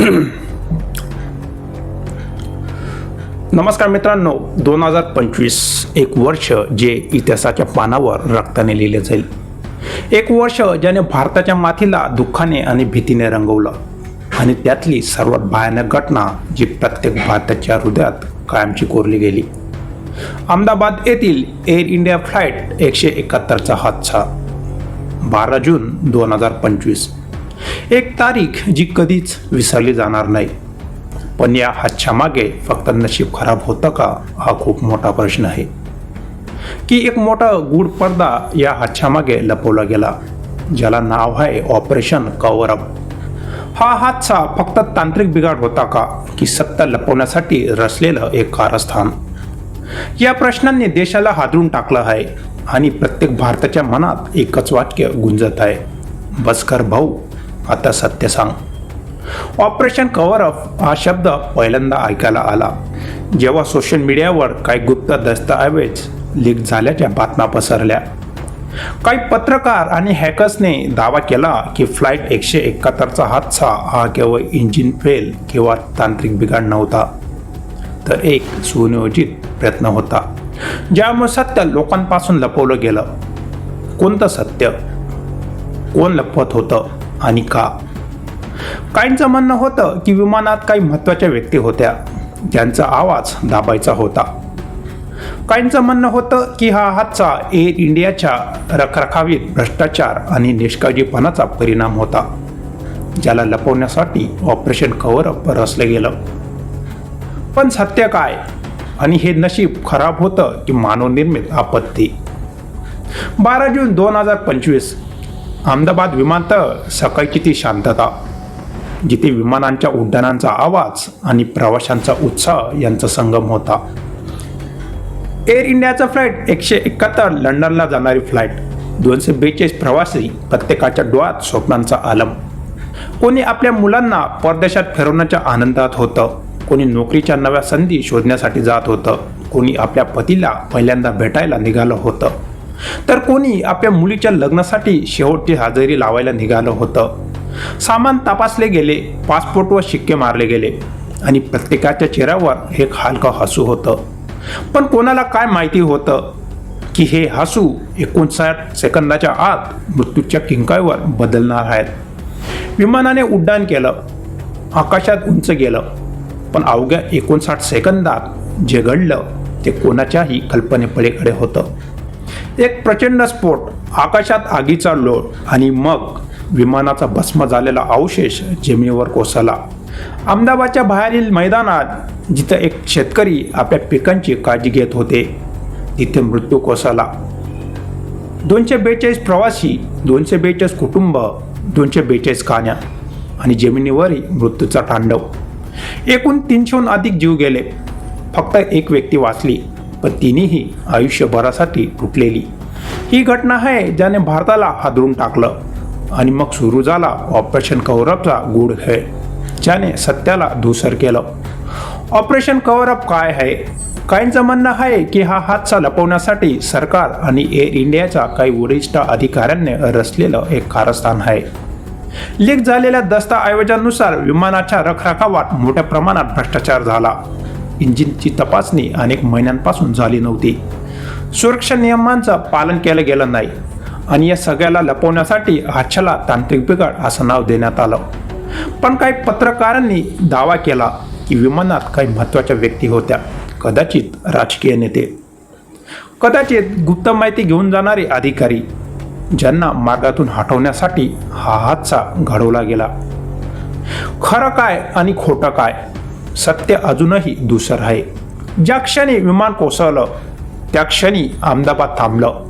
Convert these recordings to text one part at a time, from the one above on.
नमस्कार मित्रांनो दोन हजार पंचवीस एक वर्ष जे इतिहासाच्या पानावर रक्ताने लिहिले जाईल. एक वर्ष ज्याने भारताच्या माथीला दुःखाने आणि भीतीने रंगवलं आणि त्यातली सर्वात भयानक घटना जी प्रत्येक भारताच्या हृदयात कायमची कोरली गेली. अहमदाबाद येथील एअर इंडिया फ्लाईट एकशे एकाहत्तरचा हादसा. बारा जून दोन हजार पंचवीस. एक तारीख जी कधीच विसरली जाणार नाही. पण या हातच्या मागे फक्त नशीब खराब होतं का? हा खूप मोठा प्रश्न आहे. की एक मोठा गूढ पडदा या हातच्या मागे लपवला गेला ज्याला नाव आहे ऑपरेशन कव्हर अप हा हातचा फक्त तांत्रिक बिघाड होता का? की सत्ता लपवण्यासाठी रचलेलं एक कारस्थान. या प्रश्नांनी देशाला हादरून टाकलं आहे आणि प्रत्येक भारताच्या मनात एकच वाक्य गुंजत आहे बसकर भाऊ. आता सत्य सांग. ऑपरेशन कव्हर अप हा शब्द पहिल्यांदा ऐकायला आला. जेव्हा सोशल मीडियावर काही गुप्त दस्तऐवज लीक झाल्याच्या बातम्या पसरल्या. काही पत्रकार आणि हॅकर्सने दावा केला की फ्लाईट एकशे एकाहत्तरचा हादसा हा केवळ इंजिन फेल किंवा तांत्रिक बिघाड नव्हता तर एक सुनियोजित प्रयत्न होता ज्यामुळे सत्य लोकांपासून लपवलं गेलं. कोणतं सत्य? कोण लपवत होतं? आणि का? काहींचं म्हणणं होतं की विमानात काही महत्त्वाच्या व्यक्ती होत्या. ज्यांचा आवाज दाबायचा होता. काहींचं म्हणणं होतं की हा हातचा एअर इंडियाच्या रखरखावीत भ्रष्टाचार आणि निष्काळजीपणाचा परिणाम होता. ज्याला लपवण्यासाठी ऑपरेशन कव्हरअप रचलं गेलं. पण सत्य काय? आणि हे नशीब खराब होतं की मानवनिर्मित आपत्ती. बारा जून दोन हजार पंचवीस अहमदाबाद विमानतळ सकाळची ती शांतता? जिथे विमानांच्या उड्डाणांचा आवाज आणि प्रवाशांचा उत्साह यांचा संगम होता. एअर इंडियाचा फ्लाईट एकशे एकाहत्तर लंडनला जाणारी फ्लाईट. दोनशे बेचाळीस प्रवासी प्रत्येकाच्या डोळ्यात स्वप्नांचा आलम. कोणी आपल्या मुलांना परदेशात फिरवण्याच्या आनंदात होतं. कोणी नोकरीच्या नव्या संधी शोधण्यासाठी जात होतं. कोणी आपल्या पतीला पहिल्यांदा भेटायला निघालं होतं. तर कोणी आपल्या मुलीच्या लग्नासाठी शेवटची हजेरी लावायला निघालं होतं. सामान तपासले गेले पासपोर्टवर शिक्के मारले गेले आणि प्रत्येकाच्या चेहऱ्यावर एक हलकं हसू होतं. पण कोणाला काय माहिती होतं की हे हसू एकोणसाठ सेकंदाच्या आत मृत्यूच्या किंकाळीवर बदलणार आहेत. विमानाने उड्डाण केलं आकाशात उंच गेलं पण अवघ्या एकोणसाठ सेकंदात जे घडलं ते कोणाच्याही कल्पनेपलीकडे होतं. एक प्रचंड स्फोट आकाशात आगीचा लोळ आणि मग विमानाचा भस्म झालेला अवशेष जमिनीवर कोसळला. अहमदाबादच्या बाहेरील मैदानात जिथं एक शेतकरी आपल्या पिकांची काळजी घेत होते तिथे मृत्यू कोसळला. दोनशे बेचाळीस प्रवासी दोनशे बेचाळीस कुटुंब दोनशे बेचाळीस कहाण्या आणि जमिनीवरही मृत्यूचा तांडव. एकूण तीनशेहून अधिक जीव गेले. फक्त एक व्यक्ती वाचली. पण तिनेही आयुष्यभरासाठी तुटलेली ही घटना आहे ज्याने भारताला हादरून टाकलं आणि मग सुरू झाला ऑपरेशन कव्हरअपचा गूढ खेळ ज्याने सत्याला धुसर केलं. ऑपरेशन कव्हरअप काय आहे? काहींचं म्हणणं आहे की हा हादसा लपवण्यासाठी सरकार आणि एअर इंडियाच्या काही वरिष्ठ अधिकाऱ्यांनी रचलेलं एक कारस्थान आहे. लीक झालेल्या दस्ताऐवजानुसार विमानाच्या रखरखावात मोठ्या प्रमाणात भ्रष्टाचार झाला. इंजिनची तपासणी अनेक महिन्यांपासून झाली नव्हती. सुरक्षा नियमांचं पालन केलं गेलं नाही आणि या सगळ्याला लपवण्यासाठी हातशाला तांत्रिक बिघाड असं नाव देण्यात आलं. पण काही पत्रकारांनी दावा केला की विमानात काही महत्त्वाच्या व्यक्ती होत्या कदाचित राजकीय नेते. कदाचित गुप्त माहिती घेऊन जाणारे अधिकारी ज्यांना मार्गातून हटवण्यासाठी हा हादसा घडवला गेला. खरं काय आणि खोटं काय? सत्य अजूनही दुसर आहे. ज्या क्षणी विमान कोसळलं त्या क्षणी अहमदाबाद थांबलं.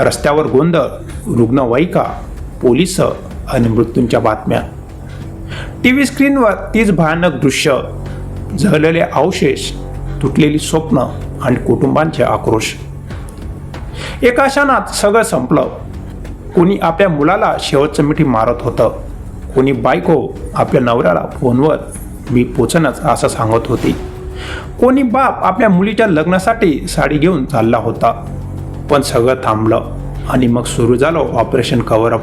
रस्त्यावर गोंधळ रुग्णवाहिका पोलीस आणि मृत्यूंच्या बातम्या. टी व्ही स्क्रीनवर तीच भयानक दृश्य जळलेले अवशेष तुटलेली स्वप्न आणि कुटुंबांचे आक्रोश. एका क्षणात सगळं संपलं. कोणी आपल्या मुलाला शेवटचं मिठी मारत होतं. कोणी बायको आपल्या नवऱ्याला फोनवर मी पोचनच असं सांगत होती. कोणी बाप आपल्या मुलीच्या लग्नासाठी साडी घेऊन चालला होता. पण सगळं थांबलं आणि मग सुरू झालं ऑपरेशन कव्हरअप.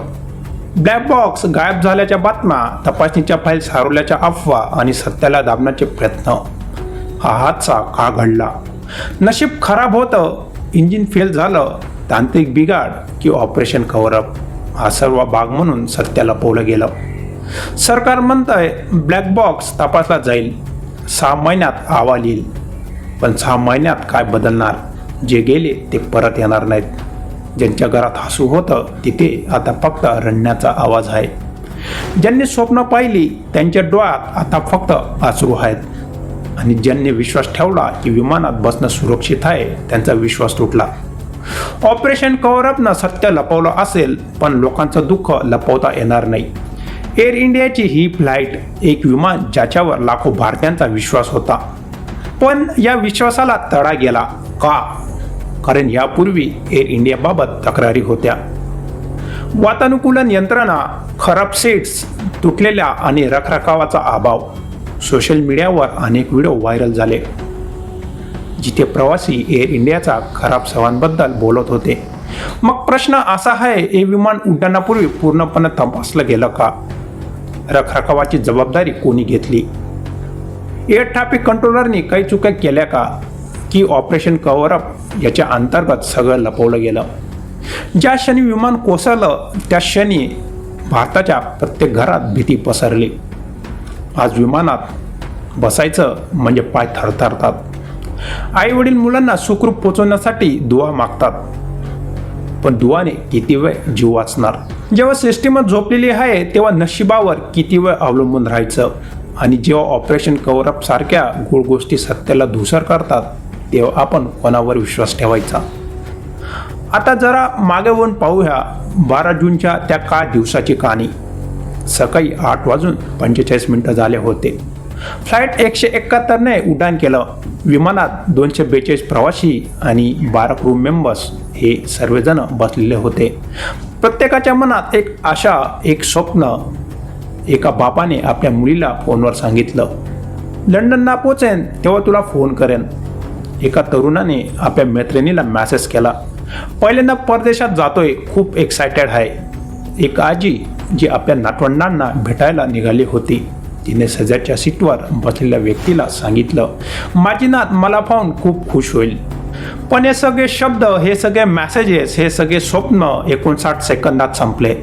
ब्लॅक बॉक्स गायब झाल्याच्या बातम्या तपासणीच्या फाईल सारवल्याच्या अफवा आणि सत्याला दाबण्याचे प्रयत्न. हा हादसा का घडला? नशीब खराब होतं इंजिन फेल झालं तांत्रिक बिघाड की ऑपरेशन कव्हरअप. हा सर्व भाग म्हणून सत्या लपवलं गेलं. सरकार म्हणतंय ब्लॅक बॉक्स तपासला जाईल. सहा महिन्यात अहवाल येईल. पण सहा महिन्यात काय बदलणार? जे गेले ते परत येणार नाहीत. ज्यांच्या घरात हसू होतं तिथे आता फक्त रडण्याचा आवाज आहे. ज्यांनी स्वप्न पाहिली त्यांच्या डोळ्यात आता फक्त आसरू आहेत. आणि ज्यांनी विश्वास ठेवला की विमानात बसणं सुरक्षित आहे त्यांचा विश्वास तुटला. ऑपरेशन कव्हरअपनं सत्य लपवलं असेल पण लोकांचं दुःख लपवता येणार नाही. एअर इंडियाची ही फ्लाईट एक विमान ज्याच्यावर लाखो भारतीयांचा विश्वास होता. पण या विश्वासाला तडा गेला का? कारण यापूर्वी एअर इंडियाबाबत तक्रारी होत्या. वातानुकूलन यंत्रणा खराब सीट्स तुटलेल्या आणि रखरखावाचा अभाव सोशल मीडियावर अनेक व्हिडिओ व्हायरल झाले. जिथे प्रवासी एअर इंडियाचा खराब सेवांबद्दल बोलत होते. मग प्रश्न असा आहे हे विमान उड्डाणापूर्वी पूर्णपणे तपासलं गेलं का? रखरखावाची जबाबदारी कोणी घेतली? एअर ट्रॅफिक कंट्रोलरनी काही चुका केल्या का? की ऑपरेशन कव्हरअप याच्या अंतर्गत सगळं लपवलं गेलं? ज्या क्षणी विमान कोसळलं त्या क्षणी भारताच्या प्रत्येक घरात भीती पसरली. आज विमानात बसायचं म्हणजे पाय थरथरतात. आई वडील मुलांना सुखरूप पोचवण्यासाठी दुवा मागतात. पण दुवाने किती वेळ जीव वाचणार? जेव्हा सिस्टीमच झोपलेली आहे तेव्हा नशिबावर किती वेळ अवलंबून राहायचं? आणि जेव्हा ऑपरेशन कवरअप सारख्या गोड गोष्टी सत्याला धुसर करतात तेव्हा आपण कोणावर विश्वास ठेवायचा? आता जरा मागे वळून पाहूया बारा जूनच्या त्या का दिवसाची कहाणी. सकाळी आठ वाजून पंचेचाळीस मिनिटं झाले होते. फ्लाईट एकशे एकाहत्तरने उड्डाण केलं. विमानात दोनशे बेचाळीस प्रवासी आणि बारा क्रू मेंबर्स हे सर्वजण बसलेले होते. प्रत्येकाच्या मनात एक आशा एक स्वप्न एका बापाने आपल्या मुलीला फोनवर सांगितलं. लंडनला पोचेन तेव्हा तुला फोन करेन. एका तरुणाने आपल्या मैत्रिणीला मेसेज केला. पहिल्यांदा परदेशात जातोय खूप एक्सायटेड आहे. एक आजी जी आपल्या नातवंडांना भेटायला निघाली होती. तिने सजाच्या सीटवर बसलेल्या व्यक्तीला सांगितलं माझी नात मला पाहून खूप खुश होईल. पण हे सगळे शब्द हे सगळे मॅसेजेस हे सगळे स्वप्न एकोणसाठ सेकंदात संपले.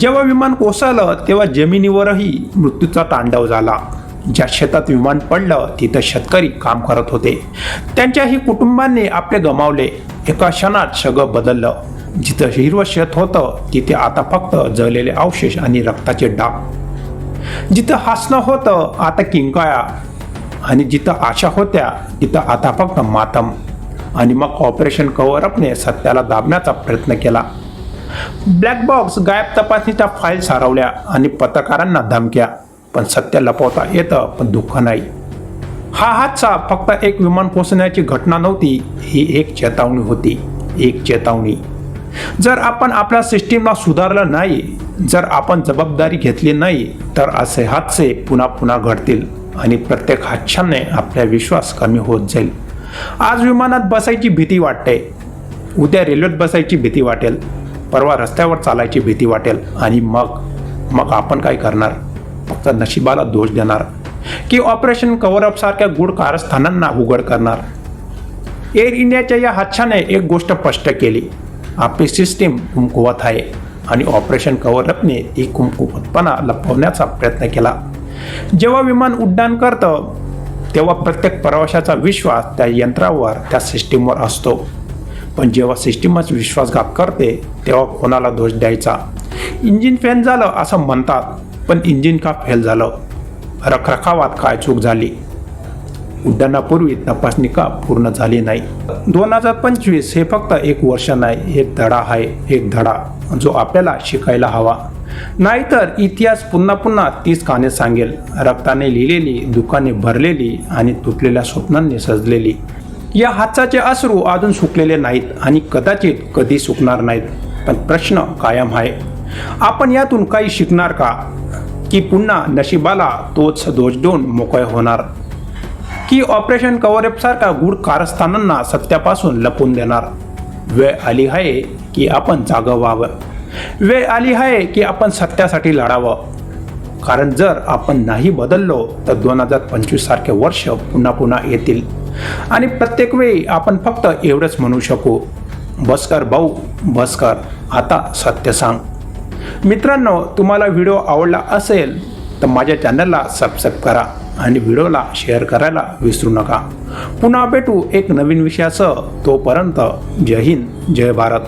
जेव्हा विमान कोसळलं तेव्हा जमिनीवरही मृत्यूचा तांडव झाला. ज्या शेतात विमान पडलं तिथं शेतकरी काम करत होते. त्यांच्याही कुटुंबांनी आपले गमावले. एका क्षणात सगळं बदललं. जिथं हिरवं शेत होतं तिथे आता फक्त जळलेले अवशेष आणि रक्ताचे डाग. जिथं हसणं होतं आता किंकाळा आणि जिथं आशा होत्या तिथं आता फक्त मातम. आणि मग ऑपरेशन कव्हरअपने सत्याला दाबण्याचा प्रयत्न केला. ब्लॅक बॉक्स गायब तपासणीच्या फाईल सारवल्या आणि पत्रकारांना धमक्या. पण सत्य लपवता येतं पण दुःख नाही. हा हादसा फक्त एक विमान पोचण्याची घटना नव्हती ही एक चेतावणी होती. एक चेतावणी. जर आपण आपल्या सिस्टीमला सुधारलं नाही जर आपण जबाबदारी घेतली नाही तर असे हादसे पुन्हा पुन्हा घडतील आणि प्रत्येक हादशाने आपला विश्वास कमी होत जाईल. आज विमानात बसायची भीती वाटते. उद्या रेल्वेत बसायची भीती वाटेल. परवा रस्त्यावर चालायची भीती वाटेल. आणि मग मग आपण काय करणार? फक्त नशिबाला दोष देणार. की ऑपरेशन कव्हरअप सारख्या गूढ कारस्थानांना उघड करणार. एअर इंडियाच्या या हादशाने एक गोष्ट स्पष्ट केली. आपली सिस्टीम कुमकुवत आहे आणि ऑपरेशन कव्हरअपने ती कुमकुवतपणा लपवण्याचा प्रयत्न केला. जेव्हा विमान उड्डाण करतं तेव्हा प्रत्येक प्रवाशाचा विश्वास त्या यंत्रावर त्या सिस्टीमवर असतो. पण जेव्हा सिस्टीमच विश्वासघात करते तेव्हा कोणाला दोष द्यायचा? इंजिन फेल झालं असं म्हणतात पण इंजिन का फेल झालं? रखरखावात काय चूक झाली? उड्डाणापूर्वी तपासणी का पूर्ण झाली नाही? दोन हजार पंचवीस हे फक्त एक वर्ष नाही एक धडा आहे एक धडा जो आपल्याला शिकायला हवा. नाहीतर इतिहास पुन्हा पुन्हा तीच कहाणी सांगेल. रक्ताने लिहिलेली दुकाने भरलेली आणि तुटलेल्या स्वप्नांनी सजलेली. या हातचाचे अश्रू अजून सुकलेले नाहीत आणि कदाचित कधी सुकणार नाहीत पण प्रश्न कायम आहे. आपण यातून काही शिकणार का? की पुन्हा नशिबाला तोच दोष देऊन मोकळे होणार. की ऑपरेशन कव्हरअप सारखा गूढ कारस्थानांना सत्यापासून लपून देणार. वेळ आली आहे की आपण जागं व्हावं वेळ आली आहे की आपण सत्यासाठी लढावं. कारण जर आपण नाही बदललो तर दोन हजार पंचवीस सारखे वर्ष पुन्हा पुन्हा येतील. आणि प्रत्येक वेळी आपण फक्त एवढंच म्हणू शकू. बसकर भाऊ बसकर आता सत्य सांग. मित्रांनो तुम्हाला व्हिडिओ आवडला असेल तर माझ्या चॅनलला सबस्क्राईब करा. आणि व्हिडिओला शेअर करायला विसरू नका. पुन्हा भेटू एक नवीन विषयासह. तोपर्यंत जय हिंद जय भारत.